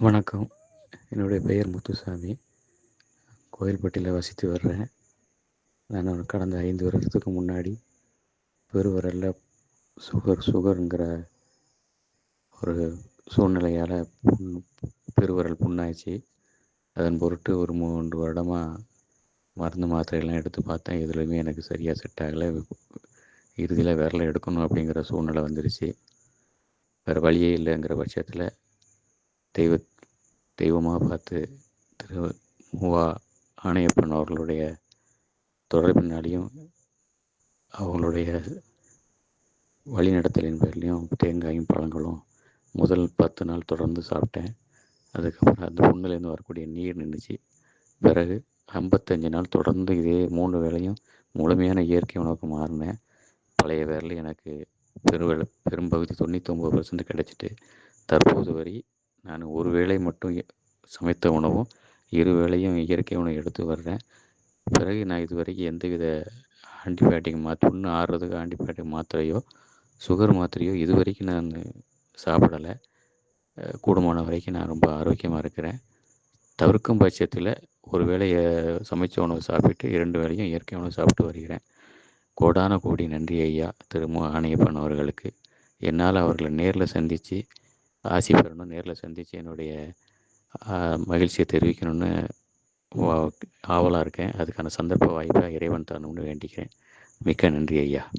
வணக்கம். என்னுடைய பெயர் முத்துசாமி. கோயில்பட்டியில் வசித்து வர்றேன். நான் கடந்த ஐந்து வருடத்துக்கு முன்னாடி பெருவரல்ல சுகர் சுகருங்கிற ஒரு சூழ்நிலையால் புண் பெருவரல் புண்ணாச்சு அதன் பொருட்டு ஒரு மூன்று வருடமாக மருந்து மாத்திரையெல்லாம் எடுத்து பார்த்தேன். எதுலேயுமே எனக்கு சரியாக செட் ஆகலை. இறுதியில் விரலை எடுக்கணும் அப்படிங்கிற சூழ்நிலை வந்துருச்சு. வேறு வழியே இல்லைங்கிற பட்சத்தில் தெய்வ தெய்வமாக பார்த்து திரு மூவா ஆணையப்பன் அவர்களுடைய தொடர்பினாலையும் அவங்களுடைய வழிநடத்தலின் பேர்லேயும் தேங்காயும் பழங்களும் முதல் பத்து நாள் தொடர்ந்து சாப்பிட்டேன். அதுக்கப்புறம் அந்த பொண்ணுலேருந்து வரக்கூடிய நீர் நின்றுச்சு பிறகு ஐம்பத்தஞ்சு நாள் தொடர்ந்து இதே மூணு வேளையும் முழுமையான இயற்கை உணவுக்கு மாறினேன். பழைய வேரில் எனக்கு பெருவெள பெரும்பகுதி தொண்ணூத்தொம்பது பர்சன்ட் கிடச்சிட்டு தற்போது வரை நான் ஒரு வேளை மட்டும் சமைத்த உணவும் இரு வேளையும் இயற்கை உணவு எடுத்து வர்றேன். பிறகு நான் இது வரைக்கும் எந்தவித ஆன்டிபயோட்டிக் மா ஒன்று ஆறுறதுக்கு ஆன்டிபயோட்டிக் மாத்திரையோ சுகர் மாத்திரையோ இது வரைக்கும் நான் சாப்பிடலை. கூடுமான வரைக்கும் நான் ரொம்ப ஆரோக்கியமாக இருக்கிறேன். தவிர்க்கும் பட்சத்தில் ஒரு வேளையை சமைச்ச உணவு சாப்பிட்டு இரண்டு வேளையும் இயற்கை உணவு சாப்பிட்டு வருகிறேன். கோடான கோடி நன்றி ஐயா திரு மு. ஆணையப்பன் அவர்களுக்கு. என்னால் அவர்களை நேரில் சந்தித்து ஆசி பெறணும் நேரில் சந்தித்து என்னுடைய மகிழ்ச்சியை தெரிவிக்கணும்னு ஆவலாக இருக்கேன். அதுக்கான சந்தர்ப்ப வாய்ப்பை இறைவன் தரணும்னு வேண்டிக்கிறேன். மிக்க நன்றி ஐயா.